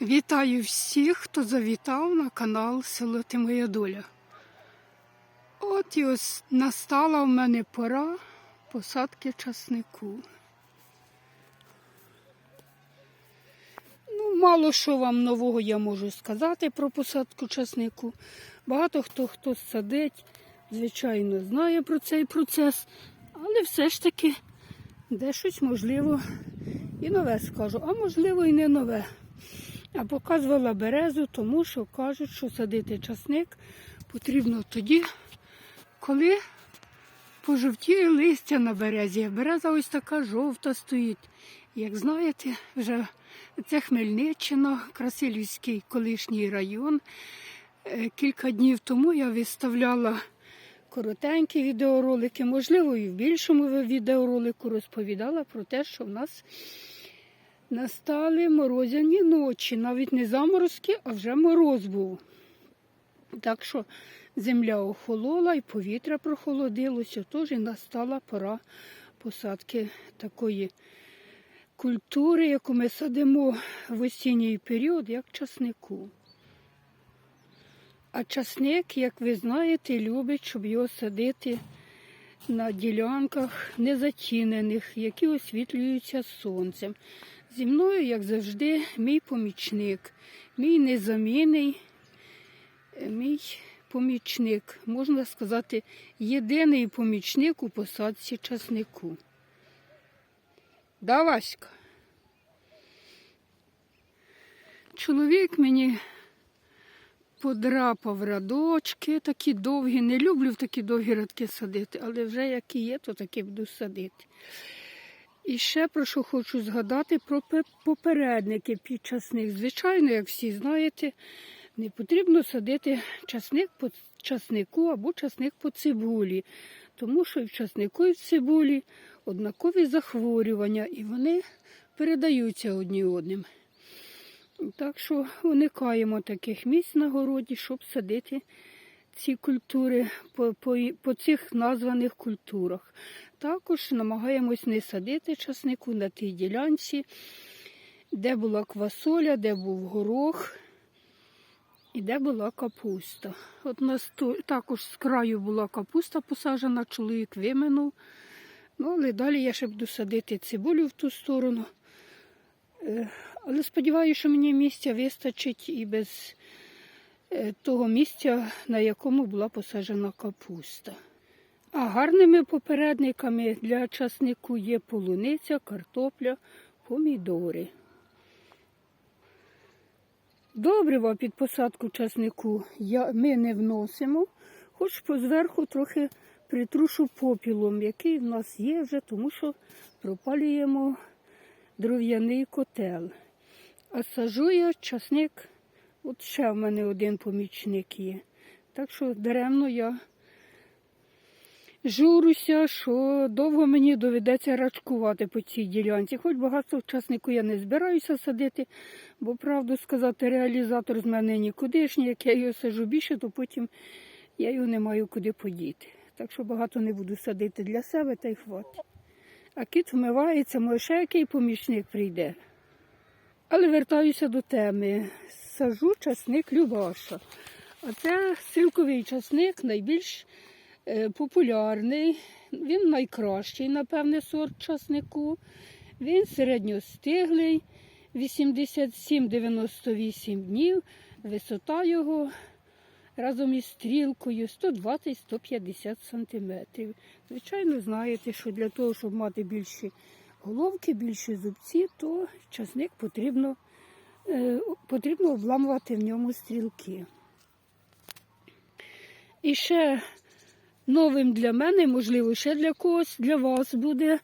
Вітаю всіх, хто завітав на канал Село Ти Моя Доля. От і ось настала в мене пора посадки часнику. Ну, мало що вам нового я можу сказати про посадку часнику. Багато хто хто садить, звичайно, знає про цей процес, але все ж таки де щось можливо і нове скажу, а можливо і не нове. А показувала березу, тому що кажуть, що садити часник потрібно тоді, коли пожовтіє листя на березі. Береза ось така жовта стоїть. Як знаєте, вже це Хмельниччина, Красилівський колишній район. Е, Кілька днів тому я виставляла коротенькі відеоролики, можливо, і в більшому відеоролику розповідала про те, що в нас Настали морозяні ночі, навіть не заморозки, а вже мороз був. Так що земля охолола і повітря прохолодилося, тож і настала пора посадки такої культури, яку ми садимо в осінній період, як часнику. А часник, як ви знаєте, любить, щоб його садити на ділянках незатінених, які освітлюються сонцем. Зі мною, як завжди, мій помічник, мій незамінний, е, мій помічник, можна сказати, єдиний помічник у посадці часнику. Да, Васька? Чоловік мені подрапав радочки, такі довгі. Не люблю в такі довгі радки садити, але вже які є, то такі буду садити. І ще про що хочу згадати про пе- попередники під часник. Звичайно, як всі знаєте, не потрібно садити часник по часнику або часник по цибулі, тому що і в часнику, і в цибулі однакові захворювання, і вони передаються одні одним. Так що уникаємо таких місць на городі, щоб садити ці культури по, по, по цих названих культурах. Також намагаємось не садити часнику на тій ділянці, де була квасоля, де був горох і де була капуста. От у нас також з краю була капуста посаджена, чоловік виминув. Ну, але далі я ще буду садити цибулю в ту сторону. Е, Але сподіваюся, що мені місця вистачить і без того місця, на якому була посаджена капуста. А гарними попередниками для часнику є полуниця, картопля, помідори. Добрива під посадку часнику ми не вносимо, хоч по зверху трохи притрушу попілом, який в нас є вже, тому що пропалюємо дров'яний котел. А сажу я часник, от ще в мене один помічник є. Так що даремно я журюся, що довго мені доведеться рачкувати по цій ділянці. Хоч багато часнику я не збираюся садити, бо правду сказати, реалізатор з мене нікудишній. Як я його сажу більше, то потім я його не маю куди подіти. Так що багато не буду садити для себе та й хватить. А кіт вмивається, може ще який помічник прийде. Але вертаюся до теми. Сажу часник Любаша. А це силковий часник найбільш е, популярний. Він найкращий, напевне, сорт часнику. Він середньостиглий, 87-98 днів. Висота його разом із стрілкою 120-150 см. Звичайно, знаєте, що для того, щоб мати більші головки, більші зубці, то часник потрібно, е, потрібно обламувати в ньому стрілки. І ще новим для мене, можливо, ще для когось, для вас буде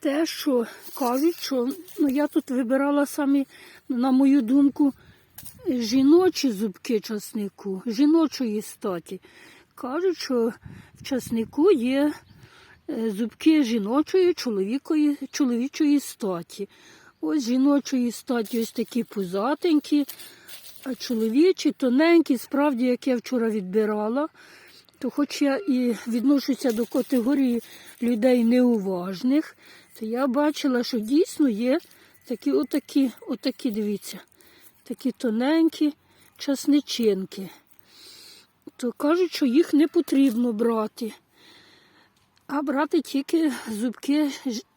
те, що кажуть, що ну, я тут вибирала самі, на мою думку, жіночі зубки часнику, жіночої статі. Кажуть, що в часнику є зубки жіночої, чоловікої, чоловічої статі. Ось жіночої статі ось такі пузатенькі, а чоловічі тоненькі, справді, як я вчора відбирала, то хоч я і відношуся до категорії людей неуважних, то я бачила, що дійсно є такі отакі, отакі, дивіться, такі тоненькі часничинки. То кажуть, що їх не потрібно брати, а брати тільки зубки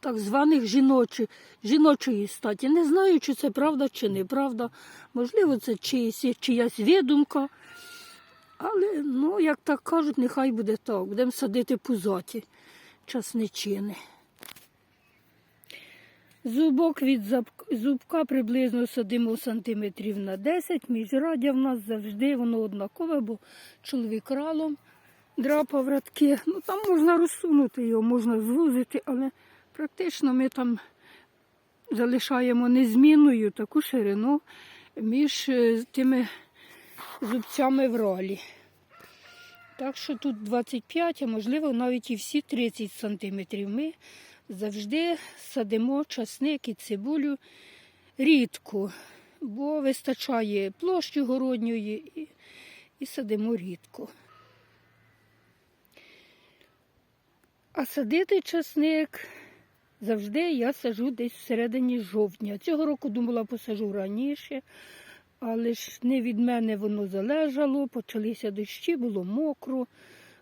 так званих жіночі, жіночої статі. Не знаю, чи це правда, чи неправда. Можливо, це чиїсь, чиясь відумка. Але, ну, як так кажуть, нехай буде так. Будемо садити пузаті часничини. Зубок від зубка приблизно садимо сантиметрів на 10. Міжрадя в нас завжди воно однакове, бо чоловік ралом драпав радки. Ну там можна розсунути його, можна звузити, але практично ми там залишаємо незмінною таку ширину між е, тими зубцями в ралі. Так що тут 25, а можливо навіть і всі 30 сантиметрів. Ми завжди садимо часник і цибулю рідко, бо вистачає площі городньої і садимо рідко. А садити часник завжди я сажу десь всередині жовтня. Цього року думала посажу раніше, але ж не від мене воно залежало, почалися дощі, було мокро,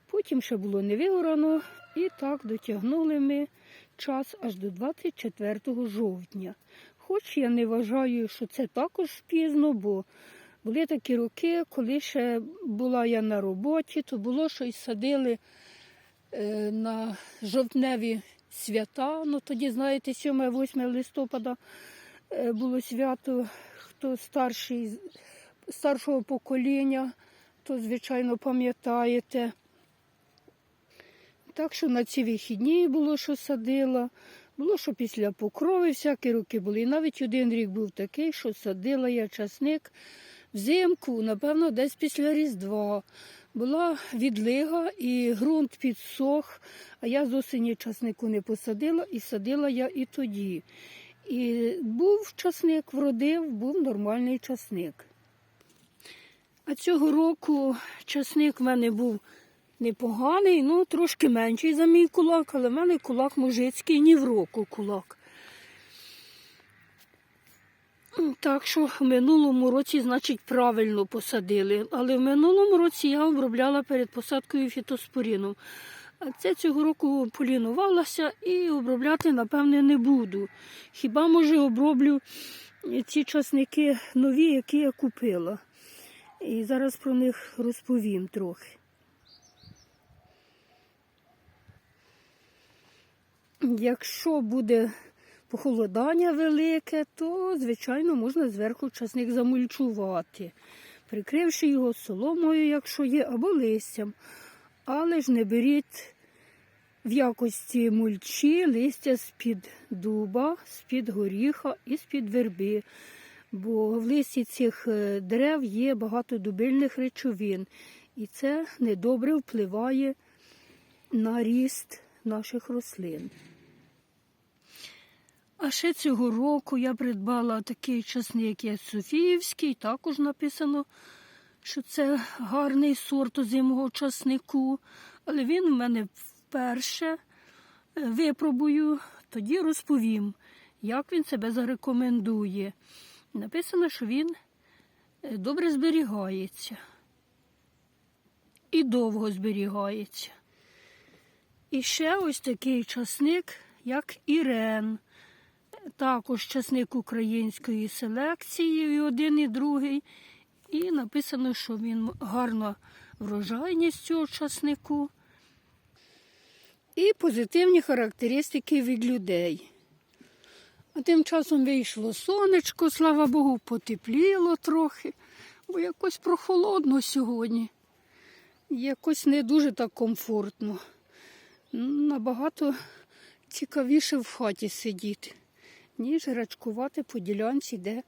потім ще було не виорано, і так дотягнули ми час аж до 24 жовтня. Хоч я не вважаю, що це також пізно, бо були такі роки, коли ще була я на роботі, то було щось садили е, на жовтневі свята. Ну тоді, знаєте, 7-8 листопада е, було свято, хто старший, старшого покоління, то, звичайно, пам'ятаєте. Так що на ці вихідні було, що садила. Було, що після покрови всякі роки були. І навіть один рік був такий, що садила я часник взимку, напевно, десь після Різдва. Була відлига і ґрунт підсох, а я з осені часнику не посадила і садила я і тоді. І був часник, вродив, був нормальний часник. А цього року часник в мене був непоганий, ну трошки менший за мій кулак, але в мене кулак мужицький, ні в року кулак. Так що в минулому році, значить, правильно посадили. Але в минулому році я обробляла перед посадкою фітоспоріном. А це цього року полінувалася і обробляти, напевне, не буду. Хіба, може, оброблю ці часники нові, які я купила. І зараз про них розповім трохи. Якщо буде похолодання велике, то, звичайно, можна зверху часник замульчувати, прикривши його соломою, якщо є, або листям. Але ж не беріть в якості мульчі листя з-під дуба, з-під горіха і з-під верби. Бо в листі цих е, дерев є багато дубильних речовин, і це недобре впливає на ріст наших рослин. А ще цього року я придбала такий часник, як Софіївський, також написано, що це гарний сорт озимого часнику, але він у мене вперше е, випробую, тоді розповім, як він себе зарекомендує. Написано, що він е, добре зберігається і довго зберігається. І ще ось такий часник, як Ірен. Також часник української селекції, і один і другий. І написано, що він гарна врожайність цього часнику. І позитивні характеристики від людей. А тим часом вийшло сонечко, слава Богу, потепліло трохи, бо якось прохолодно сьогодні. Якось не дуже так комфортно. Набагато цікавіше в хаті сидіти, ніж рачкувати по ділянці, де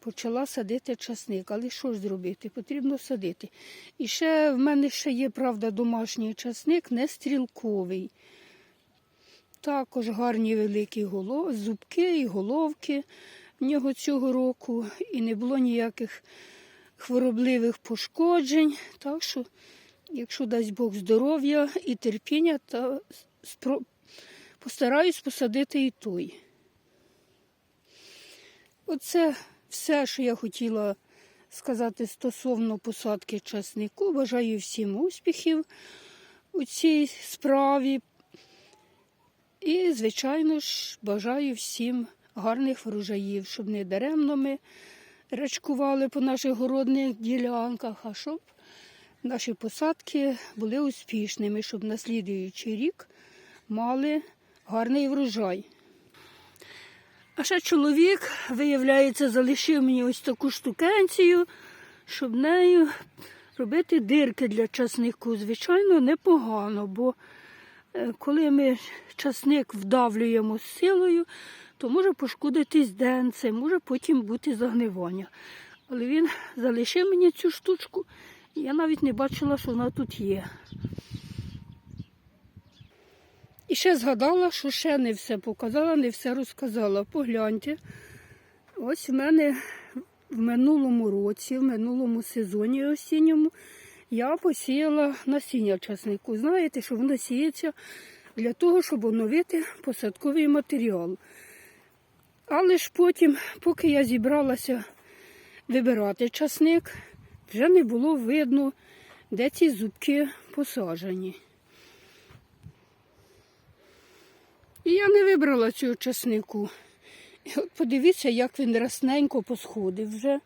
почала садити часник. Але що ж зробити? Потрібно садити. І ще в мене ще є, правда, домашній часник, не стрілковий. Також гарні великі голов... зубки і головки в нього цього року. І не було ніяких хворобливих пошкоджень. Так що, якщо дасть Бог здоров'я і терпіння, то спро... постараюсь посадити і той. Оце все, що я хотіла сказати стосовно посадки часнику. Бажаю всім успіхів у цій справі. І, звичайно ж, бажаю всім гарних врожаїв, щоб не даремно ми рачкували по наших городних ділянках, а щоб наші посадки були успішними, щоб на слідуючий рік мали гарний врожай. А ще чоловік, виявляється, залишив мені ось таку штукенцію, щоб нею робити дирки для часнику. Звичайно, непогано, бо е, коли ми часник вдавлюємо з силою, то може пошкодитись денце, може потім бути загнивання. Але він залишив мені цю штучку, я навіть не бачила, що вона тут є. І ще згадала, що ще не все показала, не все розказала. Погляньте. Ось в мене в минулому році, в минулому сезоні осінньому, я посіяла насіння часнику. Знаєте, що воно сіється для того, щоб оновити посадковий матеріал. Але ж потім, поки я зібралася вибирати часник, вже не було видно, де ці зубки посаджені. І я не вибрала цього часнику. І от подивіться, як він расненько посходив вже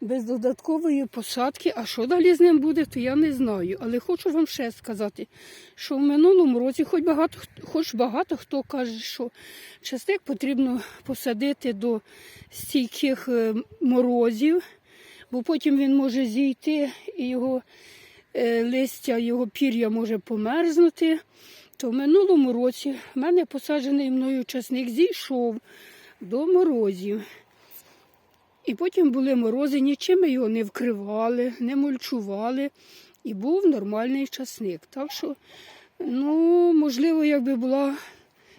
без додаткової посадки. А що далі з ним буде, то я не знаю. Але хочу вам ще сказати, що в минулому році, хоч багато, хоч багато хто каже, що часник потрібно посадити до стійких е, морозів, бо потім він може зійти і його е, листя, його пір'я може померзнути. То в минулому році в мене посаджений мною часник зійшов до морозів. І потім були морози, нічим ми його не вкривали, не мульчували. І був нормальний часник. Так що, ну, можливо, якби була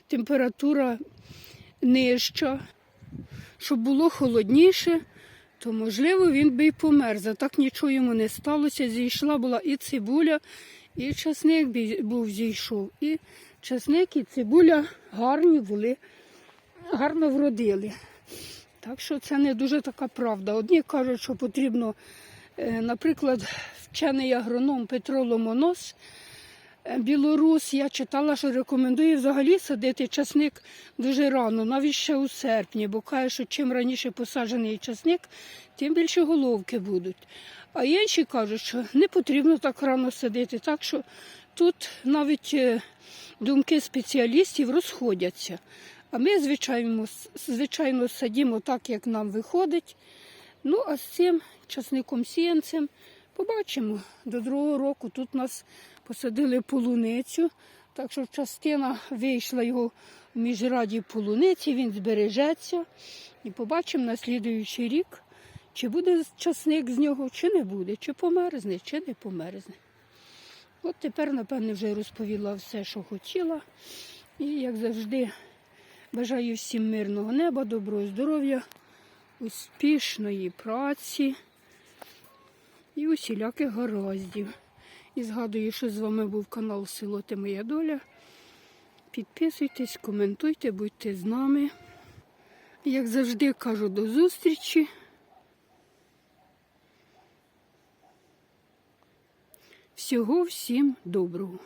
температура нижча, щоб було холодніше, то можливо він би й померз. А так нічого йому не сталося. Зійшла була і цибуля, і часник був зійшов. І часник, і цибуля гарні були, гарно вродили. Так що це не дуже така правда. Одні кажуть, що потрібно, е, наприклад, вчений агроном Петро Ломонос, білорус, я читала, що рекомендує взагалі садити часник дуже рано, навіть ще у серпні, бо каже, що чим раніше посаджений часник, тим більше головки будуть. А інші кажуть, що не потрібно так рано садити. Так що тут навіть е, думки спеціалістів розходяться. А ми, звичайно, звичайно, садимо так, як нам виходить. Ну, а з цим часником сіянцем побачимо. До другого року тут нас посадили полуницю, так що частина вийшла його в міжраді полуниці, він збережеться. І побачимо на слідуючий рік, чи буде часник з нього, чи не буде, чи померзне, чи не померзне. От тепер, напевне, вже розповіла все, що хотіла. І, як завжди, бажаю всім мирного неба, доброго здоров'я, успішної праці і усіляких гараздів. І згадую, що з вами був канал Село Ти Моя Доля. Підписуйтесь, коментуйте, будьте з нами. Як завжди кажу, до зустрічі. Всього всім доброго.